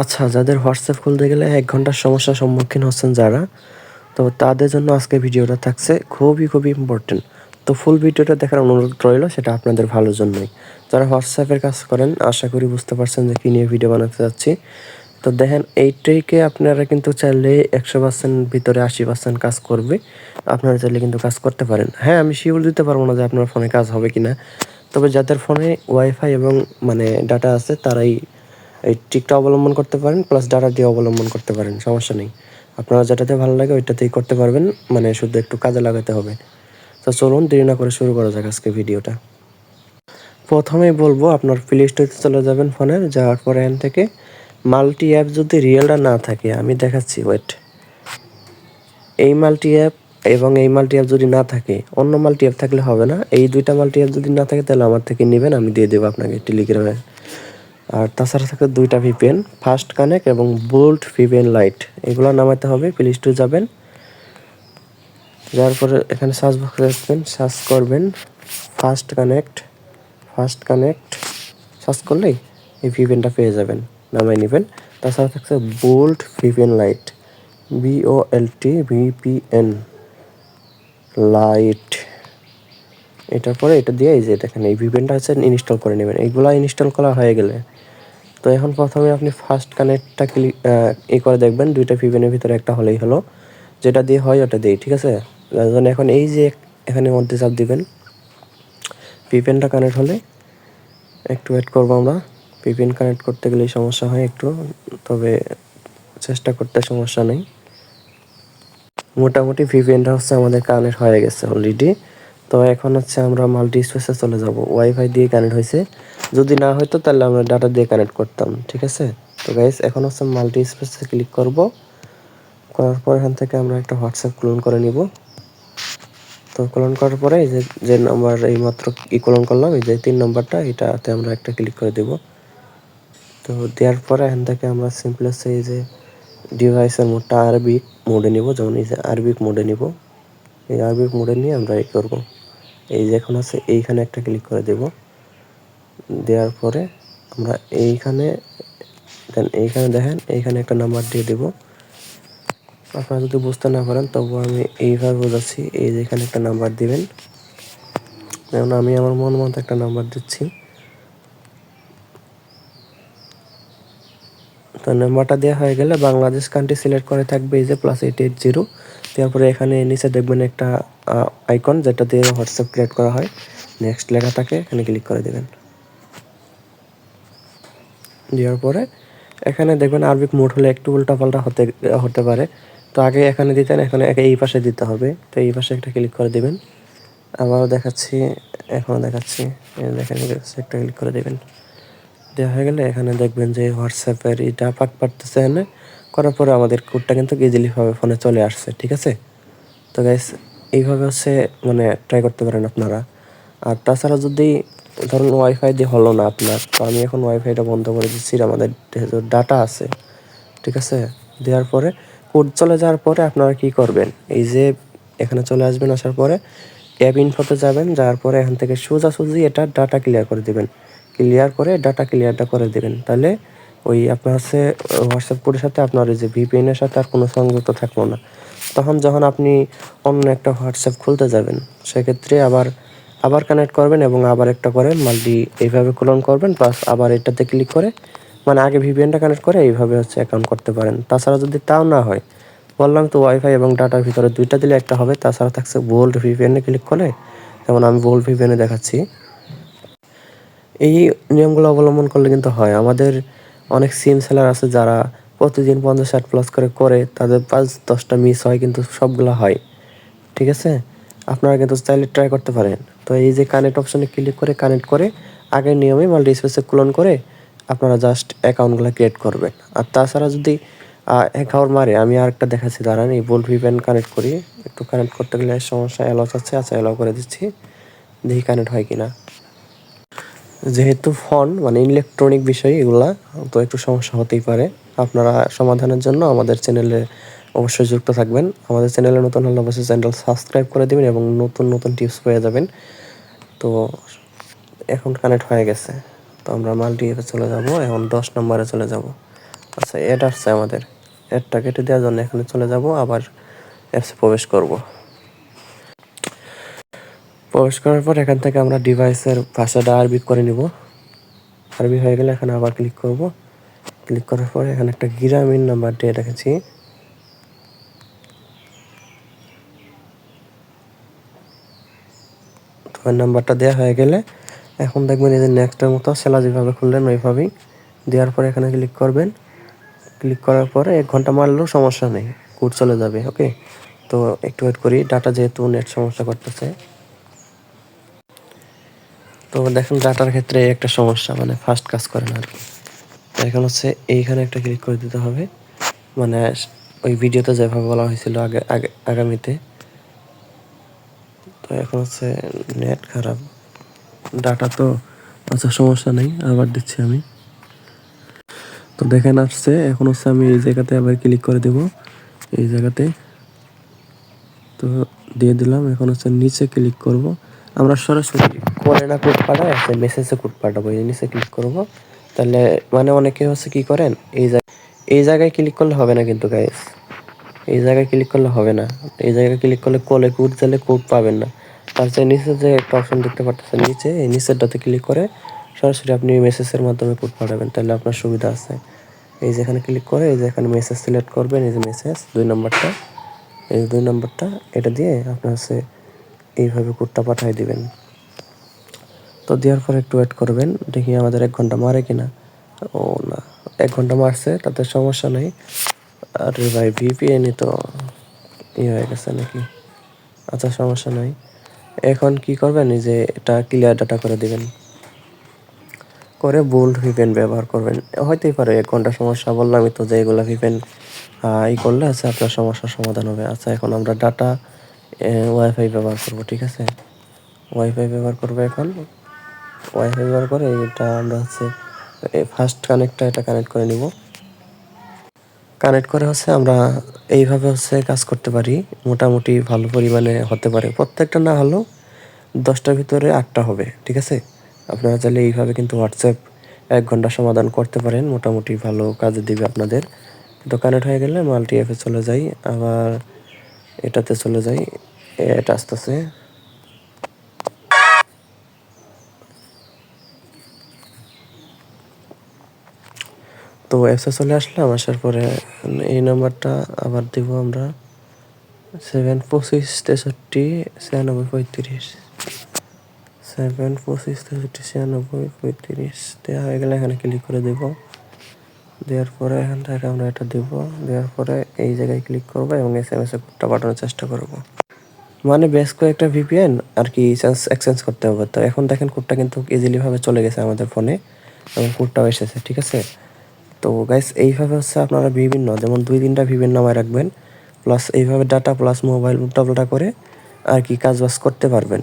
আচ্ছা যাদের হোয়াটসঅ্যাপ খুলতে গেলে এক ঘণ্টার সমস্যার সম্মুখীন হচ্ছেন যারা, তো তাদের জন্য আজকে ভিডিওটা থাকছে খুবই খুবই ইম্পর্টেন্ট তো ফুল ভিডিওটা দেখার অনুরোধ রইল, সেটা আপনাদের ভালোর জন্যই। যারা হোয়াটসঅ্যাপের কাজ করেন, আশা করি বুঝতে পারছেন যে কী নিয়ে ভিডিও বানাতে যাচ্ছি। তো দেখেন এইটাইকে আপনারা কিন্তু চাইলে একশো পার্সেন্ট ভিতরে আশি পার্সেন্ট কাজ করবে। আপনারা চাইলে কিন্তু কাজ করতে পারেন। হ্যাঁ আমি শিওর দিতে পারব না যে আপনার ফোনে কাজ হবে কি না তবে যাদের ফোনে ওয়াইফাই এবং মানে ডাটা আছে, তারাই এই ট্রিকটা অবলম্বন করতে পারেন প্লাস ডাটা দিয়ে অবলম্বন করতে পারেন, সমস্যা নেই। আপনারা যেটাতে ভালো লাগে ওইটাতেই করতে পারবেন মানে শুধু একটু কাজে লাগাতে হবে। তো চলুন, দেরি না করে শুরু করা যাক আজকে ভিডিওটা। প্রথমেই বলব, আপনার প্লে স্টোরে চলে যাবেন ফোনের যাওয়ার পরে এখান থেকে মাল্টি অ্যাপ যদি রিয়েলটা না থাকে, আমি দেখাচ্ছি ওয়েট এই মাল্টি অ্যাপ এবং এই মাল্টি অ্যাপ যদি না থাকে, অন্য মাল্টি অ্যাপ থাকলে হবে না। এই দুইটা মাল্টি অ্যাপ যদি না থাকে, তাহলে আমার থেকে নেবেন, আমি দিয়ে দেবো আপনাকে টেলিগ্রামে আর তাছাড়া থাকে দুইটা ভিপিএন ফাস্ট কানেক্ট এবং বোল্ট ভিপিএন লাইট এগুলো নামাতে হবে প্লে স্টোরে যাবেন। যার পরে এখানে সার্চ বক্সে দেখবেন সার্চ করবেন fast connect fast connect search করলেই এই ভিপিএনটা পেয়ে যাবেন, নামাই নেবেন। তাছাড়া থাকছে bolt VPN lite B O L T VPN lite এটার পরে এটা দিয়ে এই যে দেখেন, এই ভিপিএনটা হচ্ছে ইনস্টল করে নেবেন। এইগুলো ইনস্টল করা হয়ে গেলে তো এখন প্রথমে আপনি ফার্স্ট কানেক্টটা ক্লিক ই করে দেখবেন, দুইটা ভিপিএনের ভিতরে একটা হলেই হলো। যেটা দিয়ে হয়, ওটা দিই ঠিক আছে? জন্য এখন এই যে এখানে মধ্যে চাপ দিবেন ভিপিএনটা কানেক্ট হলে একটু ওয়েট করব আমরা। ভিপিএন কানেক্ট করতে গেলে সমস্যা হয় একটু, তবে চেষ্টা করতে সমস্যা নেই। মোটামুটি ভিপিএনটা হচ্ছে আমাদের কানেক্ট হয়ে গেছে অলরেডি তো এখন হচ্ছে আমরা মাল্টি স্পেসে চলে যাব। ওয়াইফাই দিয়ে কানেক্ট হয়েছে। যদি না হয়তো তাহলে আমরা ডাটা দিয়ে কানেক্ট করতাম, ঠিক আছে? তো গাইস এখন হচ্ছে মাল্টি স্পেসে ক্লিক করব। করার পর এখান থেকে আমরা একটা হোয়াটসঅ্যাপ ক্লোন করে নিব। তো ক্লোন করার পরে এই যে যে নাম্বার এই মাত্র ই ক্লোন করলাম, এই যে তিন নম্বরটা এটাতে আমরা একটা ক্লিক করে দেব। তো দেওয়ার পরে এখান থেকে আমরা সিম্পল এই যে ডিভাইসের মোডটা আরবিক মোডে নিব, যেমন এই যে আরবিক মোডে নিব। এই আরবিক মোডে নিয়ে আমরা এই করব। এই যে এখন আছে এইখানে একটা ক্লিক করে দেব। দেওয়ার পরে আমরা এইখানে, দেন এইখানে দেখেন, এইখানে একটা নাম্বার দিয়ে দেব। আপনারা যদি বুঝতে না পারেন, তবু আমি এইভাবে বোঝাচ্ছি, এই যে এখানে একটা নাম্বার দিবেন। যেমন আমি আমার মন মতো একটা নাম্বার দিচ্ছি। তো নাম্বারটা দেওয়া হয়ে গেলে বাংলাদেশ কান্ট্রি সিলেক্ট করে থাকবে, এই যে প্লাস এইট এইট জিরো তারপরে এখানে নিচে দেখবেন একটা আইকন যেটা দিয়ে হোয়াটসঅ্যাপ ক্রিয়েট করা হয়। নেক্সট লেখা থাকে, এখানে ক্লিক করে দেবেন। দেওয়ার পরে, এখানে দেখবেন আরবিক মোড হলে একটু উল্টাপাল্টা হতে হতে পারে। তো আগে এখানে দিতেন, এখানে এই পাশে দিতে হবে। তো এই পাশে একটা ক্লিক করে দেবেন। আবারও দেখাচ্ছি, এখনও দেখাচ্ছি। দেখেন একটা ক্লিক করে দেবেন। দেওয়া হয়ে গেলে এখানে দেখবেন যে হোয়াটসঅ্যাপের এটা পাক পারতেছে এখানে করার পরে আমাদের কোডটা কিন্তু ইজিলিভাবে ফোনে চলে আসছে, ঠিক আছে? তো গাইস এইভাবে হচ্ছে মানে ট্রাই করতে পারেন আপনারা। আর তাছাড়া যদি ধরুন ওয়াইফাই দিয়ে হলো না আপনার, তো আমি এখন ওয়াইফাইটা বন্ধ করে দিচ্ছি আমাদের ডাটা আছে, ঠিক আছে? দেওয়ার পরে কোড চলে যাওয়ার পরে আপনারা কি করবেন? এই যে এখানে চলে আসবেন, আসার পরে অ্যাপ ইনফোতে যাবেন, যাওয়ার পরে এখান থেকে সোজাসুজি এটা ডাটা ক্লিয়ার করে দেবেন। ক্লিয়ার করে ডাটা ক্লিয়ারটা করে দেবেন। তাহলে ওই আপনার হচ্ছে হোয়াটসঅ্যাপ কোডের সাথে আপনার ওই যে ভিপিএনের সাথে আর কোনো সংযুক্ত থাকল না। তখন যখন আপনি অন্য একটা হোয়াটসঅ্যাপ খুলতে যাবেন, সেক্ষেত্রে আবার আবার কানেক্ট করবেন এবং আবার একটা করে মাল্টি এইভাবে ক্লোন করবেন প্লাস আবার এটাতে ক্লিক করে মানে আগে ভিপিএনটা কানেক্ট করে এইভাবে হচ্ছে অ্যাকাউন্ট করতে পারেন। তাছাড়া যদি তাও না হয়, বললাম তো ওয়াইফাই এবং ডাটার ভিতরে দুইটা দিলে একটা হবে, তাছাড়া থাকছে বোল্ড ভিপিএনে ক্লিক করে যেমন আমি বোল্ড ভিপিএনে দেখাচ্ছি। এই নিয়মগুলো অবলম্বন করলে কিন্তু হয়। আমাদের অনেক সিম সেলার আছে যারা প্রতিদিন পঞ্চাশ ষাট প্লাস করে করে, তাদের পাঁচ দশটা মিস হয়, কিন্তু সবগুলো হয়। ঠিক আছে? আপনারা কিন্তু চাইলে ট্রাই করতে পারেন। তো এই যে কানেক্ট অপশনে ক্লিক করে কানেক্ট করে, আগের নিয়মে মাল্টি স্পেসে ক্লোন করে আপনারা জাস্ট অ্যাকাউন্টগুলো ক্রিয়েট করবেন। আর তাছাড়া যদি অ্যাকাউন্ট মারে, আমি আরেকটা দেখাচ্ছি, দাঁড়ান, এই বোল্ট ভিপেন কানেক্ট করি। একটু কানেক্ট করতে গেলে সমস্যা অ্যালাউ আছে আচ্ছা অ্যালাউ করে দিচ্ছি। দেখি কানেক্ট হয় কিনা। যেহেতু ফোন মানে ইলেকট্রনিক বিষয় এগুলা, তো একটু সমস্যা হতেই পারে। আপনারা সমাধানের জন্য আমাদের চ্যানেলে অবশ্যই যুক্ত থাকবেন। আমাদের চ্যানেলে নতুন হলে অবশ্যই চ্যানেল সাবস্ক্রাইব করে দেবেন এবং নতুন নতুন টিপস পেয়ে যাবেন। তো এখন কানেক্ট হয়ে গেছে। তো আমরা মাল্টি এপে চলে যাব, এখন দশ নম্বরে চলে যাব। আচ্ছা অ্যাড আসছে আমাদের। অ্যাডটা কেটে দেওয়ার জন্য এখানে চলে যাব, আবার অ্যাপসে প্রবেশ করব। প্রবেশ করার পর এখান থেকে আমরা ডিভাইসের ভাষাটা আরবি করে নিব। আরবি হয়ে গেলে এখানে আবার ক্লিক করব। ক্লিক করার পর এখানে একটা গ্রামীণ নাম্বার দিয়ে রেখেছি। ওই নাম্বারটা দেওয়া হয়ে গেলে এখন দেখবেন এই যে নেক্সটের মতো সেলা যেভাবে খুললেন ওইভাবেই দেওয়ার পরে এখানে ক্লিক করবেন। ক্লিক করার পরে এক ঘণ্টা মারলেও সমস্যা নেই কোড চলে যাবে ওকে তো একটু ওয়েট করি ডাটা যেহেতু নেট সমস্যা করতেছে। তো দেখেন ডাটার ক্ষেত্রে একটা সমস্যা মানে ফার্স্ট কাজ করে না আর তো এখন হচ্ছে এইখানে একটা ক্লিক করে দিতে হবে। মানে ওই ভিডিওতে যেভাবে বলা হয়েছিল আগে আগে, আগামীতে। তো এখন হচ্ছে নেট খারাপ। ডাটা তো আচ্ছা সমস্যা নেই, আবার দিচ্ছি আমি। তো দেখেন আসছে, এখন হচ্ছে আমি এই জায়গাতে আবার ক্লিক করে দেব। এই জায়গাতে। তো দিয়ে দিলাম, এখন হচ্ছে নিচে ক্লিক করব। আমরা সরাসরি করে না কোড পাঠাই আছে মেসেজে কোড পাঠাবো, এই নিচে ক্লিক করব। তাহলে মানে অনেকে হচ্ছে কি করেন, এই জায়গায় এই জায়গায় ক্লিক করলে হবে না কিন্তু গাইস এই জায়গায় ক্লিক করলে হবে না। এই জায়গায় ক্লিক করলে কলে কোড দিলে কোড পাবেন না। তার চেয়ে নিচে যে একটা অপশন দেখতে পাচ্ছেন নিচে, এই নিচেরটাতে ক্লিক করে সরাসরি আপনি মেসেজের মাধ্যমে কোড পাঠাবেন। তাহলে আপনার সুবিধা আছে। এই যে এখানে ক্লিক করে, এই যে এখানে মেসেজ সিলেক্ট করবেন, এই যে মেসেজ দুই নম্বরটা, এই দুই নম্বরটা, এটা দিয়ে আপনার হচ্ছে এইভাবে কোডটা পাঠিয়ে দিবেন। তো দেওয়ার পর একটু ওয়েট করবেন, দেখি আমাদের এক ঘণ্টা মারে কিনা। ও না, এক ঘণ্টা মারছে, তাতে সমস্যা নেই। আরে ভাই ভিপিএনই তো ই হয়ে গেছে নাকি? আচ্ছা সমস্যা নাই। এখন কি করবেন? যে এটা ক্লিয়ার ডাটা করে দিবেন। করে বোল্ড ভিপেন ব্যবহার করবেন। হয়তেই পারে, এক ঘণ্টা সমস্যা বললামই তো, যে এগুলো ভিপেন ই করলে আছে, আপনার সমস্যার সমাধান হবে। আচ্ছা এখন আমরা ডাটা ওয়াইফাই ব্যবহার করব, ঠিক আছে? ওয়াইফাই ব্যবহার করব এখন। ওয়াইফাই ব্যবহার করে এটা আমরা হচ্ছে ফার্স্ট কানেক্টটা এটা কানেক্ট করে নিব। কানেক্ট করে হচ্ছে আমরা এইভাবে হচ্ছে কাজ করতে পারি। মোটামুটি ভালো পরিমাণে হতে পারে। প্রত্যেকটা না হলেও দশটার ভিতরে আটটা হবে, ঠিক আছে? আপনারা চাইলে এইভাবে কিন্তু হোয়াটসঅ্যাপ এক ঘণ্টা সমাধান করতে পারেন। মোটামুটি ভালো কাজে দিবে আপনাদের। তো কানেক্ট হয়ে গেলে মাল্টি অ্যাপে চলে যাই। আবার এটাতে চলে যাই। এটা আসতেছে তো অ্যাপসে চলে আসলাম, আসার পরে এই নাম্বারটা আবার দিব আমরা সেভেন পঁচিশ তেষট্টি ছিয়ানব্বই পঁয়ত্রিশ। সেভেন পঁচিশ তেষট্টি ছিয়ানব্বই পঁয়ত্রিশ দেওয়া হয়ে গেলে এখানে ক্লিক করে দেব। দেওয়ার পরে এখান থেকে আমরা এটা দেব। দেওয়ার পরে এই জায়গায় ক্লিক করব এবং এস এম এস এ কোডটা পাঠানোর চেষ্টা করব। মানে বেশ কয়েকটা ভিপিএন আর কি চান্স এক্সচেঞ্জ করতে হবে। তো এখন দেখেন কোডটা কিন্তু ইজিলিভাবে চলে গেছে আমাদের ফোনে এবং কোডটাও এসেছে, ঠিক আছে? তো গাইস এইভাবে হচ্ছে আপনারা বিভিন্ন, যেমন দুই তিনটা ভিভিএন নামায় রাখবেন প্লাস এইভাবে ডাটা প্লাস মোবাইল উল্টাপাল্টা করে আর কি কাজ বাজ করতে পারবেন।